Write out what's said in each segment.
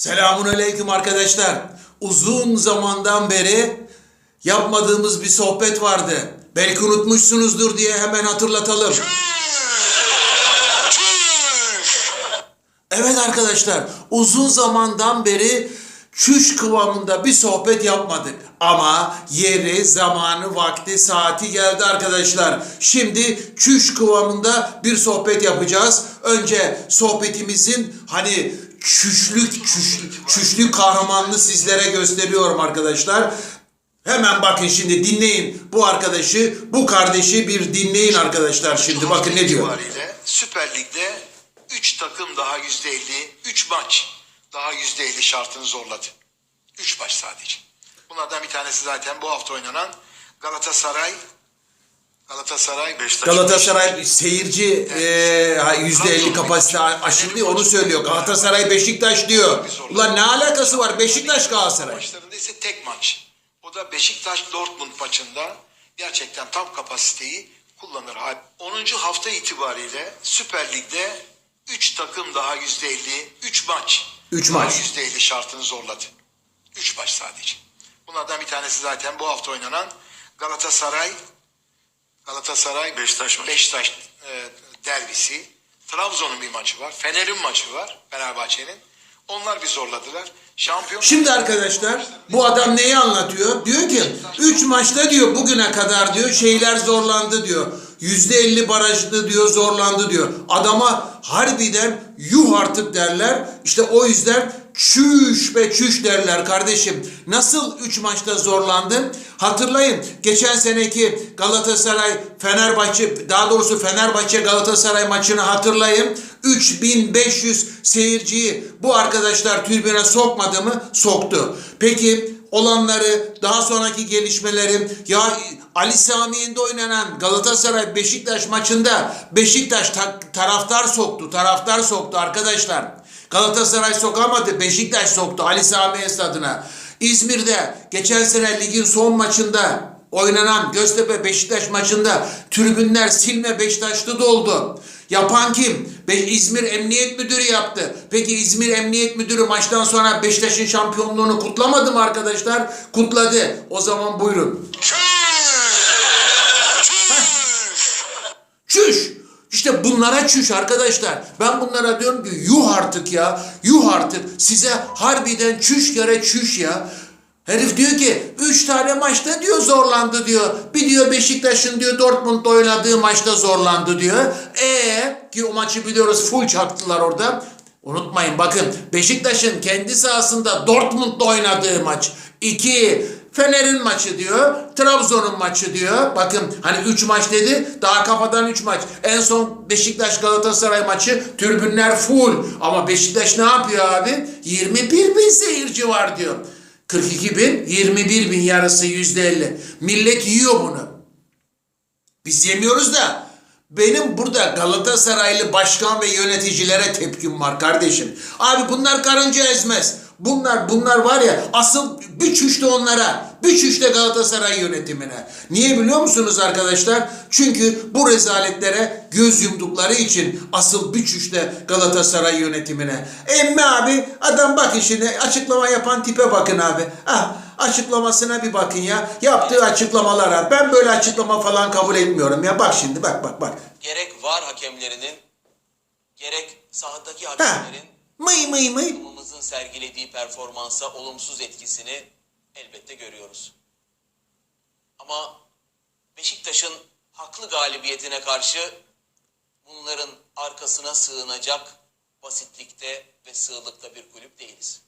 Selamun aleyküm arkadaşlar. Uzun zamandan beri yapmadığımız bir sohbet vardı. Belki unutmuşsunuzdur diye hemen hatırlatalım. Evet arkadaşlar, uzun zamandan beri çüş kıvamında bir sohbet yapmadık. Ama yeri, zamanı, vakti, saati geldi arkadaşlar. Şimdi çüş kıvamında bir sohbet yapacağız. Önce sohbetimizin hani çüşlük, çüş, çüşlük kahramanını sizlere gösteriyorum arkadaşlar. Hemen bakın şimdi dinleyin bu arkadaşı, bu kardeşi bir dinleyin arkadaşlar şimdi. Bakın ne diyor. Süper Lig'de 3 takım daha %50, 3 maç daha %50 şartını zorladı. 3 maç sadece. Bunlardan bir tanesi zaten bu hafta oynanan Galatasaray Galatasaray Beşiktaş. Galatasaray seyirci eee, ha, %50 kapasite aşırı diyor onu söylüyor. Galatasaray Beşiktaş diyor. Ulan ne alakası var Beşiktaş Galatasaray? Maçlarında ise tek maç. O da Beşiktaş Dortmund maçında gerçekten tam kapasiteyi kullanır. 10. hafta itibariyle Süper Lig'de 3 takım daha %50, 3 maç. Üç daha maç. %50 şartını zorladı. 3 maç sadece. Bunlardan bir tanesi zaten bu hafta oynanan Galatasaray Galatasaray Beşiktaş Beşiktaş e, derbisi. Trabzon'un bir maçı var. Fener'in maçı var. Fenerbahçe'nin. Onlar bir zorladılar. Şampiyon Şimdi arkadaşlar bu adam neyi anlatıyor? Diyor ki 3 maçta diyor bugüne kadar diyor şeyler zorlandı diyor. %50 barajlı diyor zorlandı diyor. Adama harbiden yuh artık derler. İşte o yüzden çüş be çüş derler kardeşim. Nasıl 3 maçta zorlandın? Hatırlayın geçen seneki Galatasaray Fenerbahçe daha doğrusu Fenerbahçe Galatasaray maçını hatırlayın. 3500 seyirciyi bu arkadaşlar tribüne sokmadı mı? Soktu. Peki olanları daha sonraki gelişmeleri ya Ali Sami'inde oynanan Galatasaray Beşiktaş maçında Beşiktaş ta- taraftar soktu. Taraftar soktu arkadaşlar. Galatasaray sokamadı. Beşiktaş soktu Ali Sami Estadına. İzmir'de geçen sene ligin son maçında oynanan Göztepe Beşiktaş maçında tribünler silme Beşiktaşlı doldu. Yapan kim? Be İzmir Emniyet Müdürü yaptı. Peki İzmir Emniyet Müdürü maçtan sonra Beşiktaş'ın şampiyonluğunu kutlamadı mı arkadaşlar? Kutladı. O zaman buyurun. Çüş. İşte bunlara çüş arkadaşlar. Ben bunlara diyorum ki yuh artık ya. Yuh artık. Size harbiden çüş yere çüş ya. Herif diyor ki 3 tane maçta diyor zorlandı diyor. Bir diyor Beşiktaş'ın diyor Dortmund'da oynadığı maçta zorlandı diyor. E ki o maçı biliyoruz full çaktılar orada. Unutmayın bakın Beşiktaş'ın kendi sahasında Dortmund'da oynadığı maç. 2 Fener'in maçı diyor. Trabzon'un maçı diyor. Bakın hani 3 maç dedi. Daha kafadan 3 maç. En son Beşiktaş Galatasaray maçı tribünler full. Ama Beşiktaş ne yapıyor abi? 21 bin seyirci var diyor. 42 bin, 21 bin yarısı yüzde 50. Millet yiyor bunu. Biz yemiyoruz da benim burada Galatasaraylı başkan ve yöneticilere tepkim var kardeşim. Abi bunlar karınca ezmez. Bunlar bunlar var ya asıl bir çüş de onlara. Bir çüş de Galatasaray yönetimine. Niye biliyor musunuz arkadaşlar? Çünkü bu rezaletlere göz yumdukları için asıl bir çüş de Galatasaray yönetimine. Emmi abi adam bakın şimdi açıklama yapan tipe bakın abi. Ah açıklamasına bir bakın ya. Yaptığı açıklamalara. Ben böyle açıklama falan kabul etmiyorum ya. Bak şimdi bak bak bak. gerek var hakemlerinin gerek sahadaki Ha. hakemlerin Mıy mıy mıy. takımımızın sergilediği performansa olumsuz etkisini elbette görüyoruz. Ama Beşiktaş'ın haklı galibiyetine karşı bunların arkasına sığınacak basitlikte ve sığlıkta bir kulüp değiliz.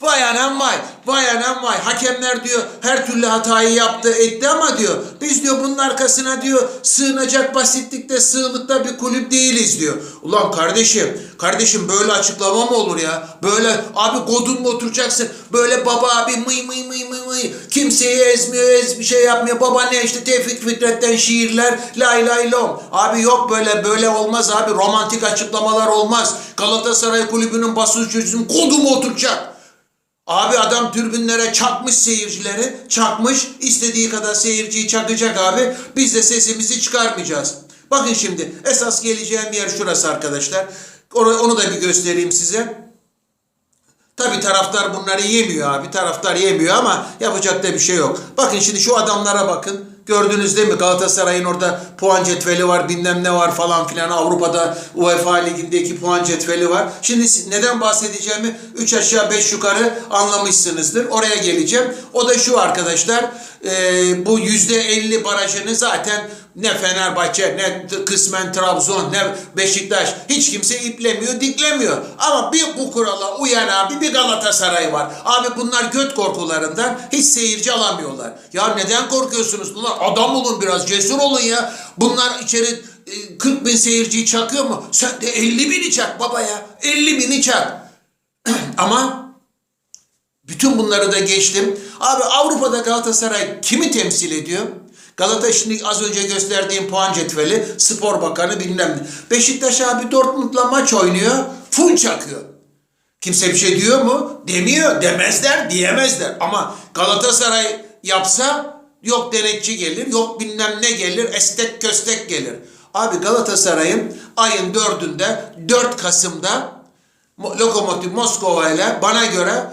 Vay anam vay. Vay anam vay. Hakemler diyor her türlü hatayı yaptı etti ama diyor biz diyor bunun arkasına diyor sığınacak basitlikte sığlıkta bir kulüp değiliz diyor. Ulan kardeşim kardeşim böyle açıklama mı olur ya? Böyle abi godun mu oturacaksın? Böyle baba abi mıy mıy mıy mıy mıy. Kimseyi ezmiyor ez bir şey yapmıyor. Baba ne işte Tevfik Fikret'ten şiirler lay lay lom. Abi yok böyle böyle olmaz abi. Romantik açıklamalar olmaz. Galatasaray kulübünün basın sözcüsünün kodu mu oturacak? Abi adam türbünlere çakmış seyircileri, çakmış, istediği kadar seyirciyi çakacak abi. Biz de sesimizi çıkarmayacağız. Bakın şimdi esas geleceğim yer şurası arkadaşlar. Onu, da bir göstereyim size. Tabi taraftar bunları yemiyor abi. Taraftar yemiyor ama yapacak da bir şey yok. Bakın şimdi şu adamlara bakın. Gördünüz değil mi? Galatasaray'ın orada puan cetveli var, bilmem ne var falan filan. Avrupa'da UEFA Ligi'ndeki puan cetveli var. Şimdi neden bahsedeceğimi 3 aşağı 5 yukarı anlamışsınızdır. Oraya geleceğim. O da şu arkadaşlar. E, bu %50 barajını zaten ne Fenerbahçe, ne kısmen Trabzon, ne Beşiktaş hiç kimse iplemiyor, diklemiyor. Ama bir bu kurala uyan abi bir Galatasaray var. Abi bunlar göt korkularından hiç seyirci alamıyorlar. Ya neden korkuyorsunuz? Bunlar adam olun biraz, cesur olun ya. Bunlar içeri e, 40 bin seyirciyi çakıyor mu? Sen de 50 bini çak baba ya. 50 bini çak. Ama bütün bunları da geçtim. Abi Avrupa'da Galatasaray kimi temsil ediyor? Galatasaray şimdi az önce gösterdiğim puan cetveli, spor bakanı bilmem ne. Beşiktaş abi Dortmund'la maç oynuyor, full çakıyor. Kimse bir şey diyor mu? Demiyor, demezler, diyemezler. Ama Galatasaray yapsa yok denetçi gelir, yok bilmem ne gelir, estek köstek gelir. Abi Galatasaray'ın ayın dördünde, 4 Kasım'da Mo- Lokomotiv Moskova ile bana göre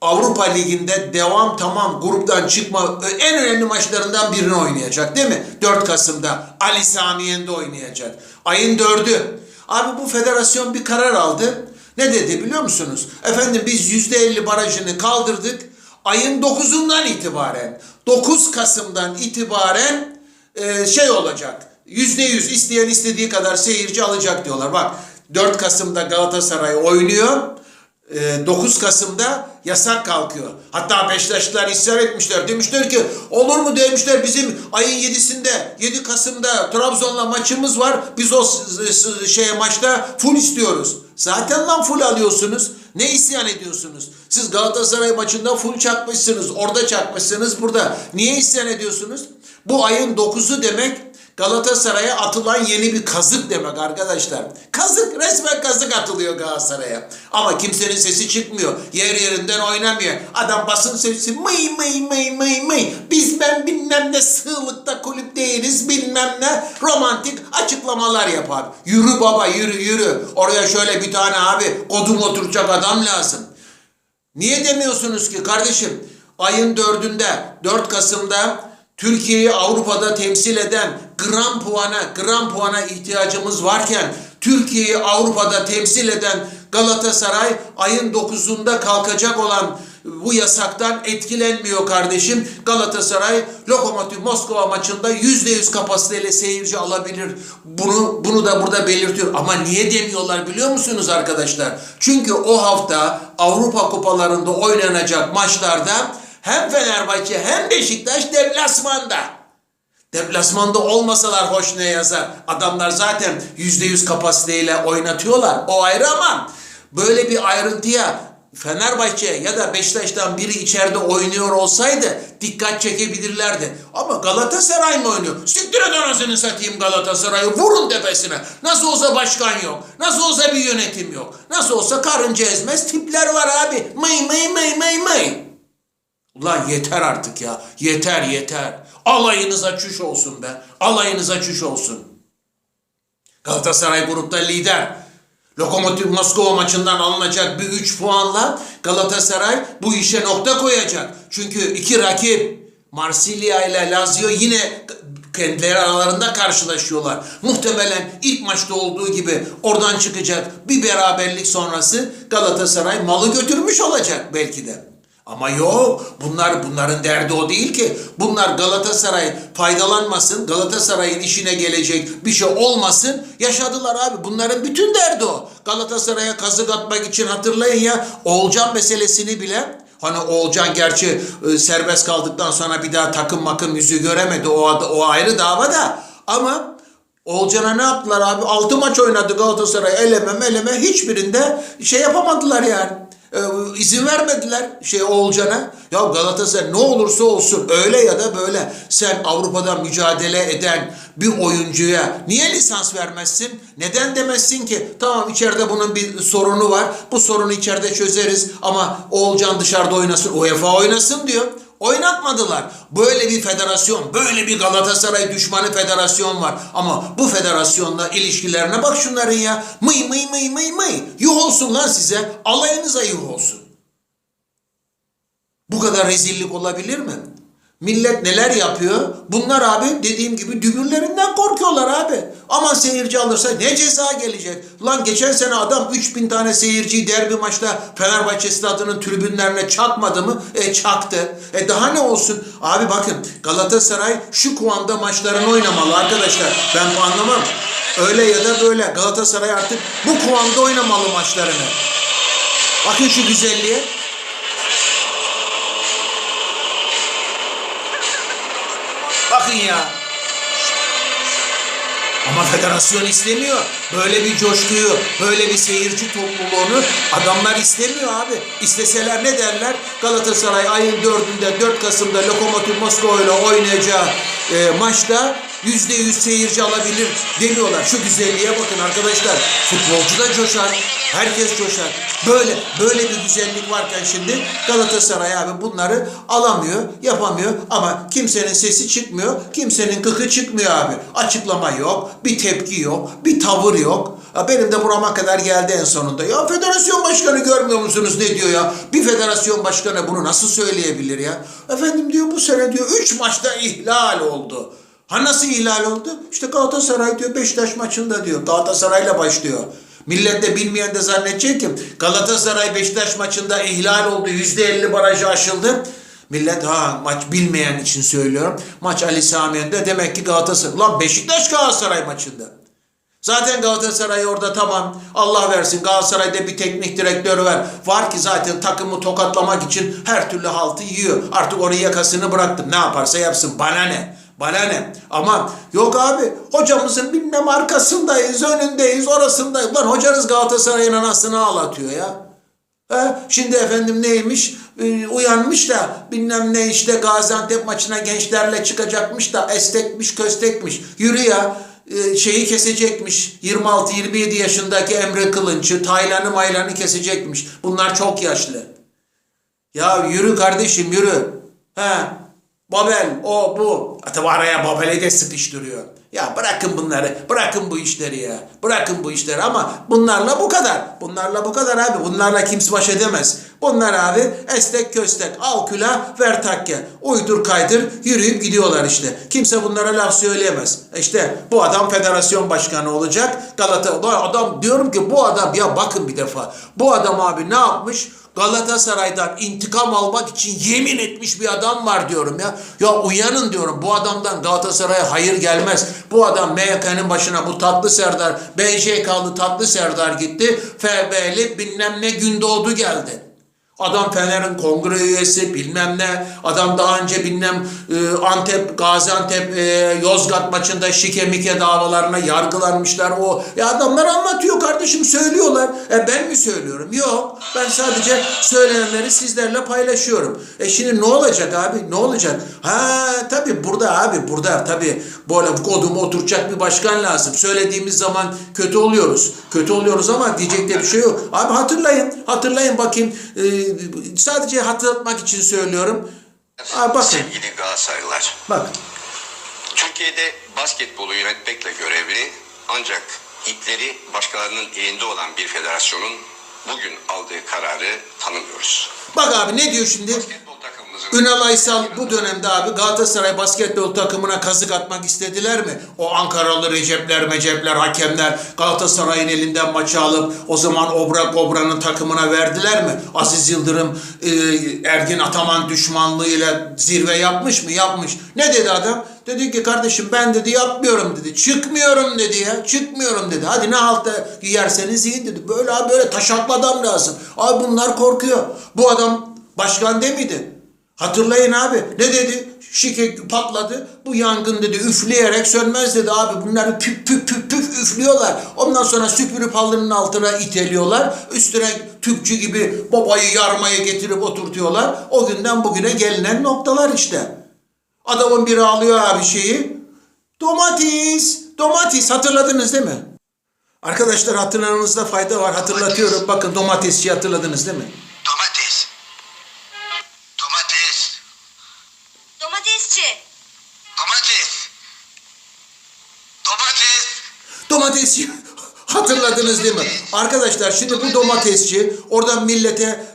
Avrupa Ligi'nde devam tamam gruptan çıkma en önemli maçlarından birini oynayacak değil mi? 4 Kasım'da Ali Sami Yen'de oynayacak. Ayın 4'ü. Abi bu federasyon bir karar aldı. Ne dedi biliyor musunuz? Efendim biz %50 barajını kaldırdık. Ayın 9'undan itibaren 9 Kasım'dan itibaren e, şey olacak. Yüzde yüz isteyen istediği kadar seyirci alacak diyorlar. Bak 4 Kasım'da Galatasaray oynuyor. E, 9 Kasım'da yasak kalkıyor. Hatta Beşiktaşlılar ısrar etmişler. Demişler ki olur mu demişler bizim ayın 7'sinde 7 Kasım'da Trabzon'la maçımız var. Biz o şeye maçta full istiyoruz. Zaten lan full alıyorsunuz. Ne isyan ediyorsunuz? Siz Galatasaray maçında full çakmışsınız. Orada çakmışsınız burada. Niye isyan ediyorsunuz? Bu ayın 9'u demek Galatasaray'a atılan yeni bir kazık demek arkadaşlar. Kazık resmen kazık atılıyor Galatasaray'a. Ama kimsenin sesi çıkmıyor. Yer yerinden oynamıyor. Adam basın sesi mıy mıy mıy mıy mıy. Biz ben bilmem ne sığlıkta kulüp değiliz bilmem ne romantik açıklamalar yap abi. Yürü baba yürü yürü. Oraya şöyle bir tane abi kodum oturacak adam lazım. Niye demiyorsunuz ki kardeşim ayın dördünde 4 Kasım'da Türkiye'yi Avrupa'da temsil eden gram puana gram puana ihtiyacımız varken Türkiye'yi Avrupa'da temsil eden Galatasaray ayın 9'unda kalkacak olan bu yasaktan etkilenmiyor kardeşim. Galatasaray Lokomotiv Moskova maçında %100 kapasiteyle seyirci alabilir. Bunu bunu da burada belirtiyor. Ama niye demiyorlar biliyor musunuz arkadaşlar? Çünkü o hafta Avrupa kupalarında oynanacak maçlarda hem Fenerbahçe hem Beşiktaş deplasmanda. Deplasmanda olmasalar hoş ne yazar. Adamlar zaten %100 kapasiteyle oynatıyorlar. O ayrı ama böyle bir ayrıntıya Fenerbahçe ya da Beşiktaş'tan biri içeride oynuyor olsaydı dikkat çekebilirlerdi. Ama Galatasaray mı oynuyor? Siktir et anasını satayım Galatasaray'ı. Vurun tepesine. Nasıl olsa başkan yok. Nasıl olsa bir yönetim yok. Nasıl olsa karınca ezmez tipler var abi. Mıy mıy mıy mıy mıy. Ulan yeter artık ya. Yeter yeter. Alayınıza çüş olsun be. Alayınıza çüş olsun. Galatasaray grupta lider. Lokomotiv Moskova maçından alınacak bir 3 puanla Galatasaray bu işe nokta koyacak. Çünkü iki rakip Marsilya ile Lazio yine kendileri aralarında karşılaşıyorlar. Muhtemelen ilk maçta olduğu gibi oradan çıkacak bir beraberlik sonrası Galatasaray malı götürmüş olacak belki de. Ama yok bunlar bunların derdi o değil ki. Bunlar Galatasaray faydalanmasın, Galatasaray'ın işine gelecek bir şey olmasın. Yaşadılar abi. Bunların bütün derdi o. Galatasaray'a kazık atmak için hatırlayın ya Oğulcan meselesini bile Hani Oğulcan gerçi e, serbest kaldıktan sonra bir daha takım makım yüzü göremedi. O, o ayrı dava da. Ama Oğulcan'a ne yaptılar abi? 6 maç oynadı Galatasaray eleme meleme hiçbirinde şey yapamadılar yani. Ee, izin vermediler şey Oğulcan'a. Ya Galatasaray ne olursa olsun öyle ya da böyle sen Avrupa'da mücadele eden bir oyuncuya niye lisans vermezsin? Neden demezsin ki tamam içeride bunun bir sorunu var. Bu sorunu içeride çözeriz ama Oğulcan dışarıda oynasın UEFA oynasın diyor. Oynatmadılar. Böyle bir federasyon, böyle bir Galatasaray düşmanı federasyon var. Ama bu federasyonla ilişkilerine bak şunların ya. Mıy mıy mıy mıy mıy. Yuh olsun lan size. Alayınıza yuh olsun. Bu kadar rezillik olabilir mi? Millet neler yapıyor? Bunlar abi dediğim gibi dübürlerinden korkuyorlar abi. Ama seyirci alırsa ne ceza gelecek? Lan geçen sene adam 3000 tane seyirciyi derbi maçta Fenerbahçe stadının tribünlerine çakmadı mı? E çaktı. E daha ne olsun? Abi bakın Galatasaray şu kuvanda maçlarını oynamalı arkadaşlar. Ben bu anlamam. Öyle ya da böyle Galatasaray artık bu kuvanda oynamalı maçlarını. Bakın şu güzelliğe. Bakın ya. Ama federasyon istemiyor. Böyle bir coşkuyu, böyle bir seyirci topluluğunu adamlar istemiyor abi. İsteseler ne derler? Galatasaray ayın 4'ünde 4 Kasım'da Lokomotiv Moskova ile oynayacağı e, maçta yüzde yüz seyirci alabilir demiyorlar. Şu güzelliğe bakın arkadaşlar. Futbolcu da coşar. Herkes coşar. Böyle böyle bir güzellik varken şimdi Galatasaray abi bunları alamıyor, yapamıyor ama kimsenin sesi çıkmıyor, kimsenin kıkı çıkmıyor abi. Açıklama yok, bir tepki yok, bir tavır yok. Benim de burama kadar geldi en sonunda. Ya federasyon başkanı görmüyor musunuz ne diyor ya? Bir federasyon başkanı bunu nasıl söyleyebilir ya? Efendim diyor bu sene diyor 3 maçta ihlal oldu. Ha nasıl ihlal oldu? İşte Galatasaray diyor Beşiktaş maçında diyor. Galatasaray'la başlıyor. Millet de bilmeyen de zannedecek ki Galatasaray Beşiktaş maçında ihlal oldu. Yüzde elli barajı aşıldı. Millet ha maç bilmeyen için söylüyorum. Maç Ali Sami'nde demek ki Galatasaray. Lan Beşiktaş Galatasaray maçında. Zaten Galatasaray orada tamam Allah versin Galatasaray'da bir teknik direktör var. Var ki zaten takımı tokatlamak için her türlü haltı yiyor. Artık oraya yakasını bıraktım. Ne yaparsa yapsın bana ne? Bana ne? Ama yok abi hocamızın bilmem arkasındayız, önündeyiz, orasındayız. Lan hocanız Galatasaray'ın anasını ağlatıyor ya. He, şimdi efendim neymiş? Ee, uyanmış da bilmem ne işte Gaziantep maçına gençlerle çıkacakmış da estekmiş köstekmiş. Yürü ya Ee, şeyi kesecekmiş. 26-27 yaşındaki Emre Kılınç'ı, Taylan'ı maylanı kesecekmiş. Bunlar çok yaşlı. Ya yürü kardeşim yürü. He. Babel, o bu. Tabi araya Babel'i de sıkıştırıyor. Ya bırakın bunları, bırakın bu işleri ya. Bırakın bu işleri ama bunlarla bu kadar. Bunlarla bu kadar abi. Bunlarla kimse baş edemez. Bunlar abi estek köstek, al külah, ver takke. Uydur kaydır, yürüyüp gidiyorlar işte. Kimse bunlara laf söyleyemez. İşte bu adam federasyon başkanı olacak. Galata, adam diyorum ki bu adam ya bakın bir defa. Bu adam abi ne yapmış? Galatasaray'dan intikam almak için yemin etmiş bir adam var diyorum ya. Ya uyanın diyorum. Bu adamdan Galatasaray'a hayır gelmez. Bu adam MYK'nın başına bu tatlı Serdar, BJK'lı tatlı Serdar gitti. FB'li bilmem ne Gündoğdu geldi. Adam Fener'in kongre üyesi bilmem ne. Adam daha önce bilmem e, Antep, Gaziantep, e, Yozgat maçında şike mike davalarına yargılanmışlar. O ya adamlar anlatıyor kardeşim söylüyorlar. E ben mi söylüyorum? Yok. Ben sadece söylenenleri sizlerle paylaşıyorum. E şimdi ne olacak abi? Ne olacak? Ha tabii burada abi burada tabii böyle kodumu oturacak bir başkan lazım. Söylediğimiz zaman kötü oluyoruz. Kötü oluyoruz ama diyecek de bir şey yok. Abi hatırlayın. Hatırlayın bakayım. E, sadece hatırlatmak için söylüyorum. Abi bakın. Sevgili Galatasaraylılar, Bak. Türkiye'de basketbolu yönetmekle görevli ancak ipleri başkalarının elinde olan bir federasyonun bugün aldığı kararı tanımıyoruz. Bak abi ne diyor şimdi? Basketbol Ünal Aysal bu dönemde abi Galatasaray basketbol takımına kazık atmak istediler mi? O Ankaralı Recepler, Mecepler, hakemler Galatasaray'ın elinden maçı alıp o zaman Obra Kobra'nın takımına verdiler mi? Aziz Yıldırım e, Ergin Ataman düşmanlığıyla zirve yapmış mı? Yapmış. Ne dedi adam? Dedi ki kardeşim ben dedi yapmıyorum dedi. Çıkmıyorum dedi ya. Çıkmıyorum dedi. Hadi ne halta giyerseniz yiyin dedi. Böyle abi böyle taşaklı adam lazım. Abi bunlar korkuyor. Bu adam başkan değil miydi? Hatırlayın abi. Ne dedi? Şike patladı. Bu yangın dedi üfleyerek sönmez dedi abi. Bunları püf püf püf püf üflüyorlar. Ondan sonra süpürüp halının altına iteliyorlar. Üstüne tüpçü gibi babayı yarmaya getirip oturtuyorlar. O günden bugüne gelinen noktalar işte. Adamın biri alıyor abi şeyi. Domates. Domates hatırladınız değil mi? Arkadaşlar hatırlamanızda fayda var. Hatırlatıyorum. Bakın domatesçi hatırladınız değil mi? Domates. Domates. Domatesçi. Domates. Domates. Domatesçi hatırladınız değil mi? Arkadaşlar şimdi bu domatesçi oradan millete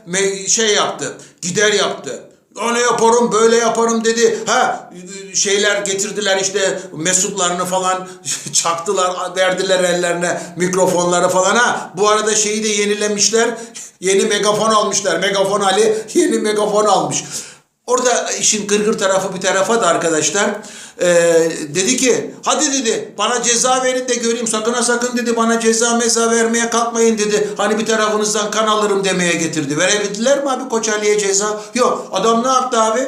şey yaptı. Gider yaptı. Öyle yaparım, böyle yaparım dedi. Ha şeyler getirdiler işte mesutlarını falan çaktılar, verdiler ellerine mikrofonları falan ha. Bu arada şeyi de yenilemişler. Yeni megafon almışlar. Megafon Ali yeni megafon almış. Orada işin gırgır tarafı bir tarafa da arkadaşlar eee, dedi ki hadi dedi bana ceza verin de göreyim sakın ha sakın dedi bana ceza meza vermeye kalkmayın dedi. Hani bir tarafınızdan kan alırım demeye getirdi. Verebildiler mi abi Koç Ali'ye ceza? Yok adam ne yaptı abi?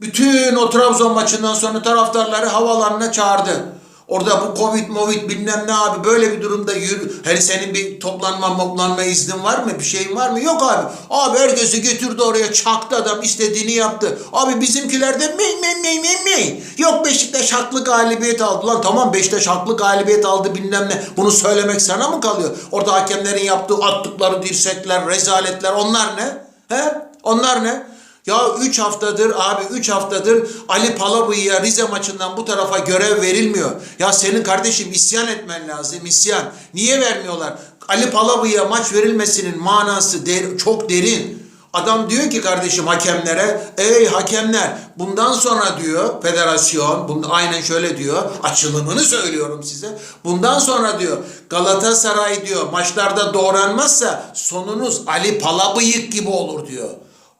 Bütün o Trabzon maçından sonra taraftarları havalarına çağırdı. Orada bu Covid, Movid bilmem ne abi böyle bir durumda yürü. Hani senin bir toplanma toplanma iznin var mı? Bir şeyin var mı? Yok abi. Abi herkesi götürdü oraya çaktı adam istediğini yaptı. Abi bizimkiler de mey mey mey mey. Yok Beşiktaş haklı galibiyet aldı. Lan tamam Beşiktaş haklı galibiyet aldı bilmem ne. Bunu söylemek sana mı kalıyor? Orada hakemlerin yaptığı attıkları dirsekler, rezaletler onlar ne? He? Onlar ne? Ya 3 haftadır abi 3 haftadır Ali Palabıyık'a Rize maçından bu tarafa görev verilmiyor. Ya senin kardeşim isyan etmen lazım isyan. Niye vermiyorlar? Ali Palabıyık'a maç verilmesinin manası der- çok derin. Adam diyor ki kardeşim hakemlere ey hakemler bundan sonra diyor federasyon bunda aynen şöyle diyor açılımını söylüyorum size. Bundan sonra diyor Galatasaray diyor maçlarda doğranmazsa sonunuz Ali Palabıyık gibi olur diyor.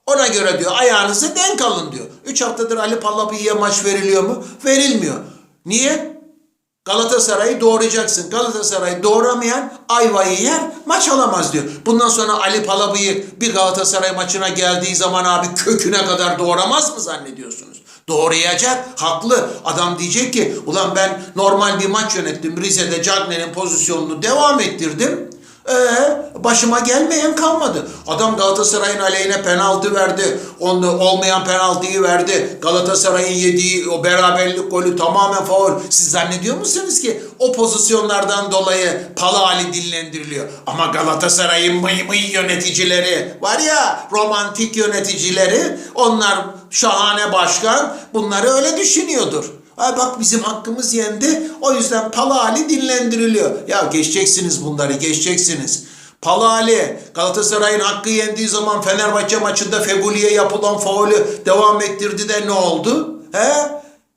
Ona göre diyor ayağınızı denk alın diyor. 3 haftadır Ali Palabıyık'a maç veriliyor mu? Verilmiyor. Niye? Galatasaray'ı doğrayacaksın. Galatasaray doğramayan ayvayı yer maç alamaz diyor. Bundan sonra Ali Palabıyık bir Galatasaray maçına geldiği zaman abi köküne kadar doğramaz mı zannediyorsunuz? Doğrayacak, haklı. Adam diyecek ki ulan ben normal bir maç yönettim. Rize'de Cagney'in pozisyonunu devam ettirdim. Ee, başıma gelmeyen kalmadı. Adam Galatasaray'ın aleyhine penaltı verdi. Onu olmayan penaltıyı verdi. Galatasaray'ın yediği o beraberlik golü tamamen faul. Siz zannediyor musunuz ki o pozisyonlardan dolayı Pala Ali dinlendiriliyor? Ama Galatasaray'ın mıy mıy yöneticileri var ya romantik yöneticileri onlar şahane başkan bunları öyle düşünüyordur. Ay bak bizim hakkımız yendi. O yüzden Pala Ali dinlendiriliyor. Ya geçeceksiniz bunları geçeceksiniz. Pala Ali Galatasaray'ın hakkı yendiği zaman Fenerbahçe maçında Feguli'ye yapılan faulü devam ettirdi de ne oldu? He?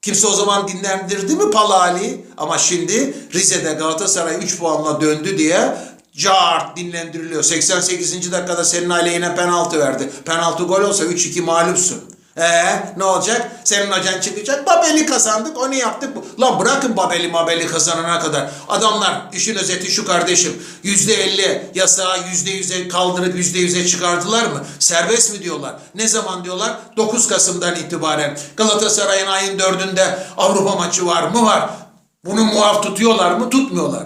Kimse o zaman dinlendirdi mi Pala Ali'yi? Ama şimdi Rize'de Galatasaray 3 puanla döndü diye cart dinlendiriliyor. 88. dakikada senin aleyhine penaltı verdi. Penaltı gol olsa 3-2 mağlupsun. Ee ne olacak? Senin hocan çıkacak. Babeli kazandık onu yaptık. Lan bırakın Babeli Mabeli kazanana kadar. Adamlar işin özeti şu kardeşim. Yüzde elli yasağı yüzde yüze kaldırıp yüzde yüze çıkardılar mı? Serbest mi diyorlar? Ne zaman diyorlar? 9 Kasım'dan itibaren. Galatasaray'ın ayın dördünde Avrupa maçı var mı? Var. Bunu muaf tutuyorlar mı? Tutmuyorlar.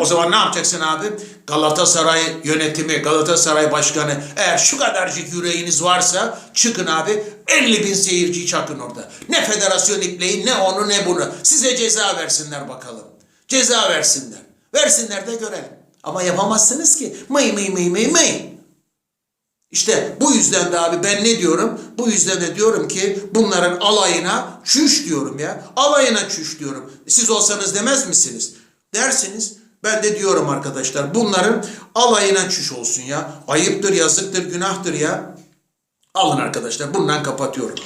O zaman ne yapacaksın abi? Galatasaray yönetimi, Galatasaray başkanı eğer şu kadarcık yüreğiniz varsa çıkın abi 50 bin seyirci çakın orada. Ne federasyon ipleyin ne onu ne bunu. Size ceza versinler bakalım. Ceza versinler. Versinler de görelim. Ama yapamazsınız ki. Mıy mıy mıy mıy mıy. İşte bu yüzden de abi ben ne diyorum? Bu yüzden de diyorum ki bunların alayına çüş diyorum ya. Alayına çüş diyorum. Siz olsanız demez misiniz? Dersiniz. Ben de diyorum arkadaşlar bunların alayına çüş olsun ya. Ayıptır, yazıktır, günahtır ya. Alın arkadaşlar bundan kapatıyorum.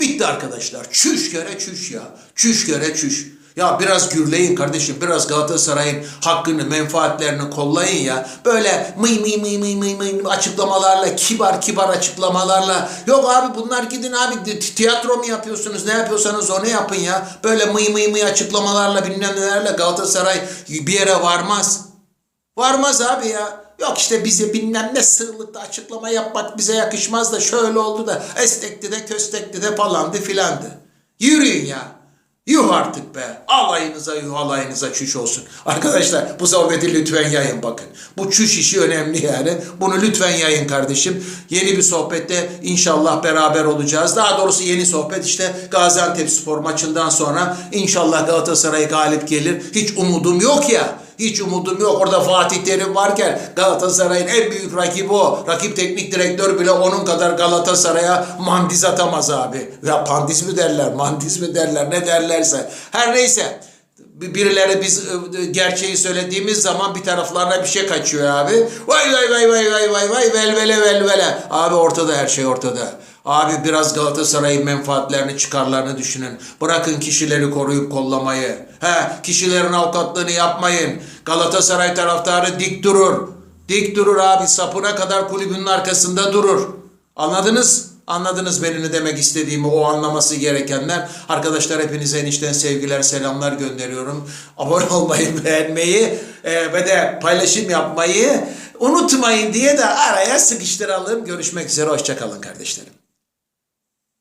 Bitti arkadaşlar. Çüş kere çüş ya. Çüş kere çüş. Ya biraz gürleyin kardeşim. Biraz Galatasaray'ın hakkını, menfaatlerini kollayın ya. Böyle mıy mıy mıy mıy mıy mıy açıklamalarla, kibar kibar açıklamalarla. Yok abi bunlar gidin abi ti- tiyatro mu yapıyorsunuz? Ne yapıyorsanız onu yapın ya. Böyle mıy mıy mıy açıklamalarla bilmem nelerle Galatasaray bir yere varmaz. Varmaz abi ya. Yok işte bize bilmem ne sığlıkta açıklama yapmak bize yakışmaz da şöyle oldu da estekti de köstekti de falandı filandı. Yürüyün ya. Yuh artık be. Alayınıza yuh alayınıza çüş olsun. Arkadaşlar bu sohbeti lütfen yayın bakın. Bu çüş işi önemli yani. Bunu lütfen yayın kardeşim. Yeni bir sohbette inşallah beraber olacağız. Daha doğrusu yeni sohbet işte Gaziantep spor maçından sonra inşallah Galatasaray galip gelir. Hiç umudum yok ya. Hiç umudum yok. Orada Fatih Terim varken Galatasaray'ın en büyük rakibi o. Rakip teknik direktör bile onun kadar Galatasaray'a mandiz atamaz abi. Ya pandiz mi derler, mandiz mi derler, ne derlerse. Her neyse. birileri biz e, gerçeği söylediğimiz zaman bir taraflarına bir şey kaçıyor abi. Vay vay vay vay vay vay vay velvele velvele. Abi ortada her şey ortada. Abi biraz Galatasaray'ın menfaatlerini, çıkarlarını düşünün. Bırakın kişileri koruyup kollamayı. He, kişilerin avukatlığını yapmayın. Galatasaray taraftarı dik durur. Dik durur abi sapına kadar kulübünün arkasında durur. Anladınız? Anladınız benim ne demek istediğimi, o anlaması gerekenler. Arkadaşlar hepinize enişten sevgiler, selamlar gönderiyorum. Abone olmayı, beğenmeyi e, ve de paylaşım yapmayı unutmayın diye de araya sıkıştıralım. Görüşmek üzere, hoşçakalın kardeşlerim.